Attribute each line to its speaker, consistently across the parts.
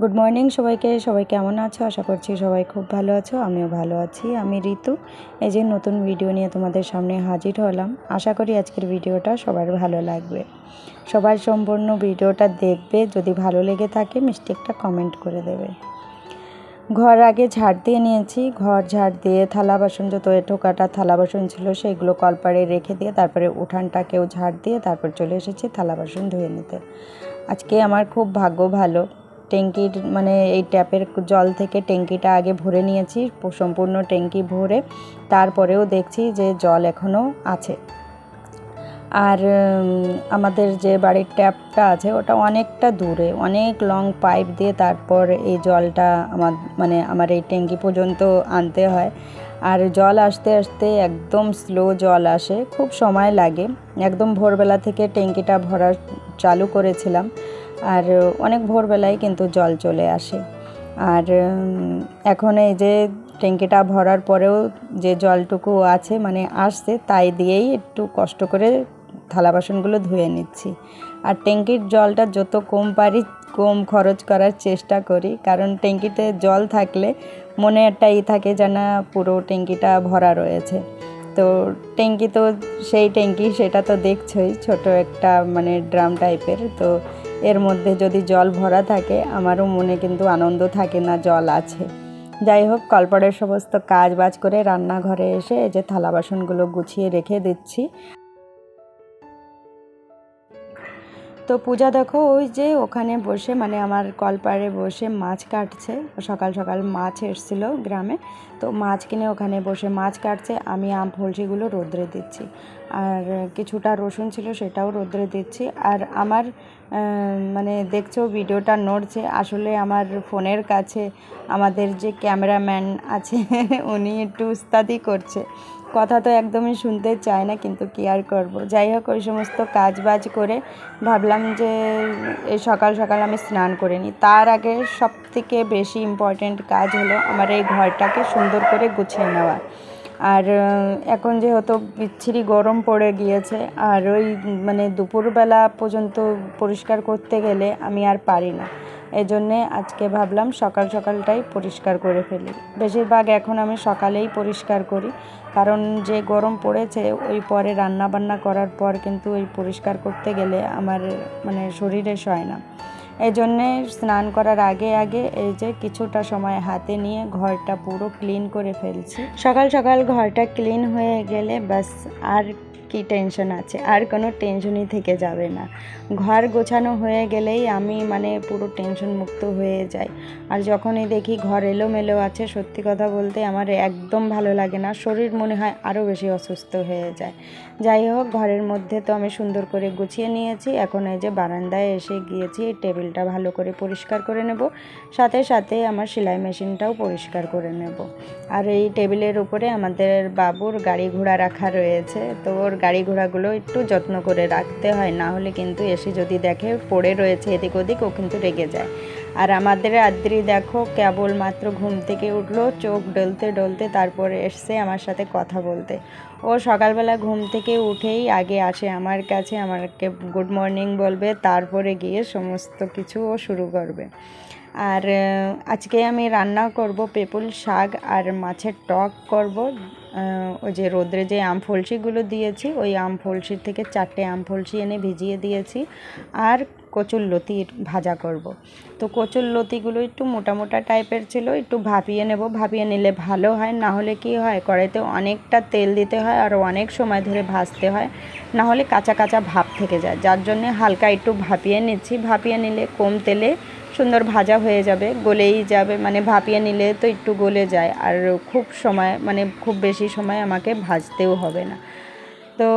Speaker 1: Good morning সবাইকে। সবাই কেমন আছো? আশা করছি সবাই খুব ভালো আছো, আমিও ভালো আছি। আমি ঋতু। এই যে নতুন ভিডিও নিয়ে তোমাদের সামনে হাজির হলাম। আশা করি আজকের ভিডিওটা সবার ভালো লাগবে। সবাই সম্পূর্ণ ভিডিওটা দেখবে। যদি ভালো লেগে থাকে, মিষ্টি একটা কমেন্ট করে দেবে। ঘর আগে ঝাড় দিয়ে নিয়েছি। ঘর ঝাড় দিয়ে থালা বাসন যত এঁটো কাটা থালা বাসন ছিল, সেগুলো কলপাড়ে রেখে দিয়ে তারপরে উঠানটাকেও ঝাড় দিয়ে তারপর চলে এসেছি থালা বাসন ধুয়ে নিতে। আজকে আমার খুব ভাগ্য ভালো। ট্যাঙ্কির মানে এই ট্যাপের জল থেকে ট্যাঙ্কিটা আগে ভরে নিয়েছি, সম্পূর্ণ ট্যাঙ্কি ভরে। তারপরেও দেখছি যে জল এখনও আছে। আর আমাদের যে বাড়ির ট্যাপটা আছে, ওটা অনেকটা দূরে, অনেক লং পাইপ দিয়ে তারপর এই জলটা আমার মানে আমার এই ট্যাঙ্কি পর্যন্ত আনতে হয়। আর জল আসতে আসতে একদম স্লো জল আসে, খুব সময় লাগে। একদম ভোরবেলা থেকে ট্যাঙ্কিটা ভরা চালু করেছিলাম। আর অনেক ভোরবেলায় কিন্তু জল চলে আসে। আর এখন এই যে ট্যাঙ্কিটা ভরার পরেও যে জলটুকু আছে মানে আসছে, তাই দিয়েই একটু কষ্ট করে থালা বাসনগুলো ধুয়ে নিচ্ছি। আর ট্যাঙ্কির জলটা যত কম পারি কম খরচ করার চেষ্টা করি, কারণ ট্যাঙ্কিতে জল থাকলে মনে একটা ই থাকে যেন পুরো ট্যাঙ্কিটা ভরা রয়েছে। তো ট্যাঙ্কি তো সেই ট্যাঙ্কি, সেটা তো দেখছোই, ছোট একটা মানে ড্রাম টাইপের। তো এর মধ্যে যদি জল ভরা থাকে, আমারও মনে কিন্তু আনন্দ থাকে না জল আছে। যাই হোক, কলপাড়ের সমস্ত কাজ বাজ করে রান্নাঘরে এসে এই যে থালা বাসনগুলো গুছিয়ে রেখে দিচ্ছি। তো পূজা দেখো, ওই যে ওখানে বসে মানে আমার কলপাড়ে বসে মাছ কাটছে। সকাল সকাল মাছ এসছিল গ্রামে, তো মাছ কিনে ওখানে বসে মাছ কাটছে। আমি আম ফলসিগুলো রোদ্রে দিচ্ছি। আর কিছুটা রসুন ছিল সেটাও রোদ্রে দিচ্ছি। আর আমার মানে দেখছ, ভিডিওটা নড়ছে। আসলে আমার ফোনের কাছে আমাদের যে ক্যামেরাম্যান আছে, উনি একটু উস্তাদি করছে। কথা তো একদমই শুনতে চায় না, কিন্তু কি আর করব? যাই হোক, ওই সমস্ত কাজ বাজ করে ভাবলাম যে এই সকাল সকাল আমি স্নান করে নিই। তার আগে সব থেকে বেশি ইম্পর্ট্যান্ট কাজ হলো আমার এই ঘরটাকে সুন্দর করে গুছিয়ে নেওয়া। আর এখন যেহেতু বিচ্ছিরি গরম পড়ে গিয়েছে, আর ওই মানে দুপুরবেলা পর্যন্ত পরিষ্কার করতে গেলে আমি আর পারি না। এই জন্যে আজকে ভাবলাম সকাল সকালটাই পরিষ্কার করে ফেলি। বেশিরভাগ এখন আমি সকালেই পরিষ্কার করি, কারণ যে গরম পড়েছে, ওই পরে রান্না বান্না করার পর কিন্তু ওই পরিষ্কার করতে গেলে আমার মানে শরীরে সয় না। এই জন্যে স্নান করার আগে আগে এই যে কিছুটা সময় হাতে নিয়ে ঘরটা পুরো ক্লিন করে ফেলছি। সকাল সকাল ঘরটা ক্লিন হয়ে গেলে বাস আর কি টেনশন আছে? আর কোনো টেনশনই থেকে যাবে না। ঘর গোছানো হয়ে গেলেই আমি মানে পুরো টেনশন মুক্ত হয়ে যাই। আর যখনই দেখি ঘর এলোমেলো আছে, সত্যি কথা বলতে আমার একদম ভালো লাগে না। শরীর মনে হয় আরও বেশি অসুস্থ হয়ে যায়। যাই হোক, ঘরের মধ্যে তো আমি সুন্দর করে গুছিয়ে নিয়েছি। এখন এই যে বারান্দায় এসে গিয়েছি এই টেবিলটা ভালো করে পরিষ্কার করে নেব। সাথে সাথে আমার সেলাই মেশিনটাও পরিষ্কার করে নেব। আর এই টেবিলের উপরে আমাদের বাবুর গাড়ি ঘোড়া রাখা রয়েছে। তো ওর গাড়ি ঘোড়াগুলো একটু যত্ন করে রাখতে হয়, না হলে কিন্তু এসে যদি দেখে পড়ে রয়েছে এদিক ওদিক, ও কিন্তু রেগে যায়। আর আমাদের আদ্রি দেখো কেবল মাত্র ঘুম থেকে উঠল, চোখ ডলতে ডলতে তারপরে এসছে আমার সাথে কথা বলতে। ও সকালবেলা ঘুম থেকে উঠেই আগে আসে আমার কাছে, আমাকে গুড মর্নিং বলবে, তারপরে গিয়ে সমস্ত কিছু ও শুরু করবে। আর আজকে আমি রান্না করব পেপুল শাক আর মাছের টক করব। ওই যে রোদ্রে যে আম ফলসিগুলো দিয়েছি, ওই আম ফলসির থেকে চারটে আম ফলসি এনে ভিজিয়ে দিয়েছি। আর কচুর লতি ভাজা করব। তো কচুর লতিগুলো একটু মোটা মোটা টাইপের ছিল, একটু ভাপিয়ে নেব। ভাপিয়ে নিলে ভালো হয়, না হলে কি হয়, কড়াইতে অনেকটা তেল দিতে হয় আর অনেক সময় ধরে ভাজতে হয়। না হলে কাঁচা কাঁচা ভাপ থেকে যায়। যার জন্য হালকা একটু ভাপিয়ে নিচ্ছি। ভাপিয়ে নিলে কম তেলে সুন্দর ভাজা হয়ে যাবে, গলেই যাবে মানে ভাপিয়ে নিলে তো একটু গলে যায়। আর খুব সময় মানে খুব বেশি সময় আমাকে ভাজতেও হবে না। তো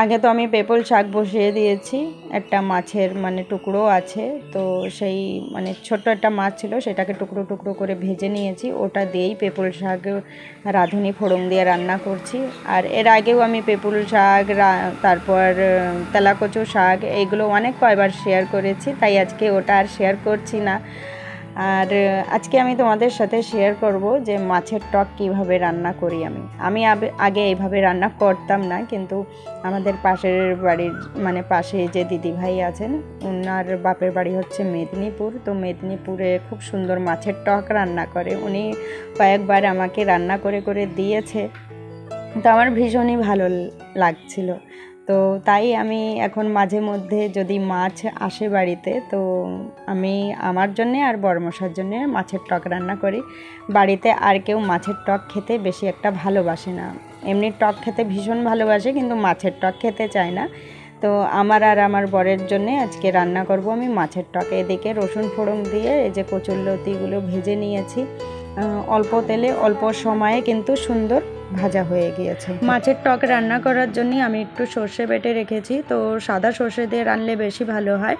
Speaker 1: আগে তো আমি পেপল শাক বসিয়ে দিয়েছি। একটা মাছের মানে টুকরো আছে, তো সেই মানে ছোট্ট একটা মাছ ছিল, সেটাকে টুকরো টুকরো করে ভেজে নিয়েছি। ওটা দিয়েই পেপল শাক, রাঁধুনি, ফোড়ন দিয়ে রান্না করছি। আর এর আগেও আমি পেপুল শাক তারপর, তেলাকচু শাক এইগুলো অনেক কয়বার শেয়ার করেছি, তাই আজকে ওটা আর শেয়ার করছি না। আর আজকে আমি তোমাদের সাথে শেয়ার করব যে মাছের টক কীভাবে রান্না করি আমি। আমি আগে এইভাবে রান্না করতাম না, কিন্তু আমাদের পাশের বাড়ির মানে পাশে যে দিদি ভাই আছেন ওনার বাপের বাড়ি হচ্ছে মেদিনীপুর। তো মেদিনীপুরে খুব সুন্দর মাছের টক রান্না করে। উনি কয়েকবার আমাকে রান্না করে করে দিয়েছে। তো আমার ভীষণই ভালো লাগছিল। তো তাই আমি এখন মাঝে মধ্যে যদি মাছ আসে বাড়িতে, তো আমি আমার জন্যে আর বড়মশার জন্যে মাছের টক রান্না করি। বাড়িতে আর কেউ মাছের টক খেতে বেশি একটা ভালোবাসে না। এমনি টক খেতে ভীষণ ভালোবাসে, কিন্তু মাছের টক খেতে চায় না। তো আমার আর আমার বরের জন্যে আজকে রান্না করব আমি মাছের টক। এদিকে রসুন ফোড়ন দিয়ে এই যে কচুরলতিগুলো ভেজে নিয়েছি। অল্প তেলে, অল্প সময়ে কিন্তু সুন্দর ভাজা হয়ে গিয়েছে। মাছের টক রান্না করার জন্য আমি একটু সর্ষে বেটে রেখেছি। তো সাদা সর্ষে দিয়ে রানলে বেশি ভালো হয়।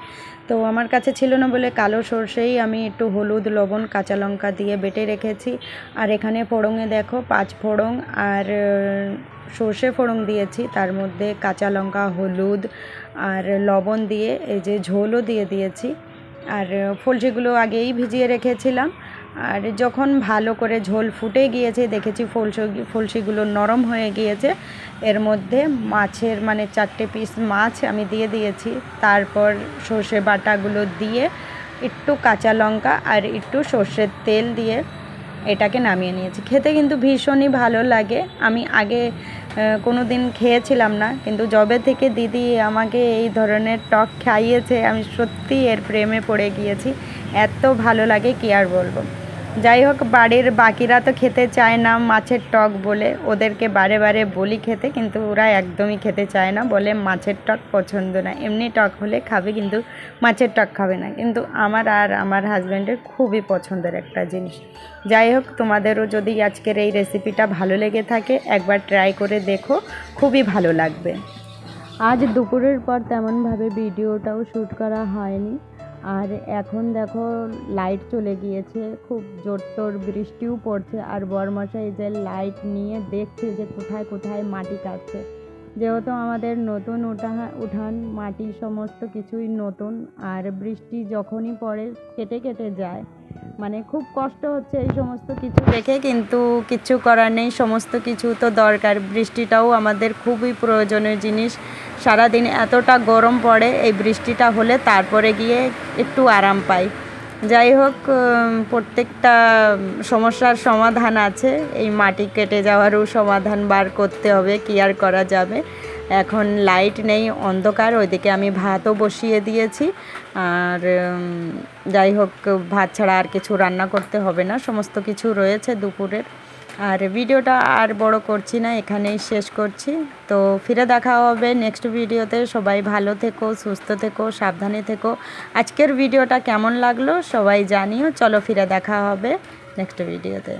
Speaker 1: তো আমার কাছে ছিল না বলে কালো সর্ষেই আমি একটু হলুদ, লবণ, কাঁচা লঙ্কা দিয়ে বেটে রেখেছি। আর এখানে ফোড়ঙে দেখো পাঁচ ফোড়ং আর সর্ষে ফোড়ং দিয়েছি। তার মধ্যে কাঁচা লঙ্কা, হলুদ আর লবণ দিয়ে এই যে ঝোলও দিয়ে দিয়েছি। আর ফলসিগুলো আগেই ভিজিয়ে রেখেছিলাম। আর যখন ভালো করে ঝোল ফুটে গিয়েছে, দেখেছি ফলসি ফলসিগুলো নরম হয়ে গিয়েছে। এর মধ্যে মাছের মানে চারটে পিস মাছ আমি দিয়ে দিয়েছি। তারপর সর্ষে বাটাগুলো দিয়ে একটু কাঁচা লঙ্কা আর একটু সর্ষের তেল দিয়ে এটাকে নামিয়ে নিয়েছি। খেতে কিন্তু ভীষণই ভালো লাগে। আমি আগে কোনো দিন খেয়েছিলাম না, কিন্তু জবে থেকে দিদি আমাকে এই ধরনের টক খাইয়েছে, আমি সত্যি এর প্রেমে পড়ে গিয়েছি। এত ভালো লাগে কি আর বলব? যাই হোক বাড়ির বাকিরা তো খেতে চায় না মাছের টক বলে। ওদেরকে বারে বারে বলি খেতে, কিন্তু ওরা একদমই খেতে চায় না বলে মাছের টক পছন্দ না। এমনি টক হলে খাবে, কিন্তু মাছের টক খাবে না। কিন্তু আমার আর আমার হাজব্যান্ডের খুবই পছন্দের একটা জিনিস। যাই হোক তোমাদেরও যদি আজকের এই রেসিপিটা ভালো লেগে থাকে, একবার ট্রাই করে দেখো, খুবই ভালো লাগবে। আজ দুপুরের পর তেমনভাবে ভিডিওটাও শ্যুট করা হয়নি। আর এখন দেখো লাইট চলে গিয়েছে, খুব জোর তোর বৃষ্টিও পড়ছে। আর বরমশাই যে লাইট নিয়ে দেখছে যে কোথায় কোথায় মাটি কাটছে। যেহেতু আমাদের নতুন উঠা, উঠান, মাটি সমস্ত কিছুই নতুন, আর বৃষ্টি যখনই পড়ে, কেটে কেটে যায়। মানে খুব কষ্ট হচ্ছে এই সমস্ত কিছু দেখে, কিন্তু কিছু করার নেই। সমস্ত কিছু তো দরকার। বৃষ্টিটাও আমাদের খুবই প্রয়োজনীয় জিনিস। সারাদিন এতটা গরম পড়ে, এই বৃষ্টিটা হলে তারপরে গিয়ে একটু আরাম পাই। যাই হোক প্রত্যেকটা সমস্যার সমাধান আছে। এই মাটি কেটে যাওয়ারও সমাধান বার করতে হবে, কি আর করা যাবে? এখন লাইট নেই, অন্ধকার, ওইদিকে আমি ভাতও বসিয়ে দিয়েছি। আর যাই হোক, ভাত ছাড়া আর কিছু রান্না করতে হবে না, সমস্ত কিছু রয়েছে দুপুরের। আর ভিডিওটা আর বড় করছি না, এখানেই শেষ করছি। তো ফিরে দেখা হবে নেক্সট ভিডিওতে। সবাই ভালো থেকো, সুস্থ থেকো, সাবধানে থেকো। আজকের ভিডিওটা কেমন লাগল সবাই জানিও। চলো ফিরে দেখা হবে নেক্সট ভিডিওতে।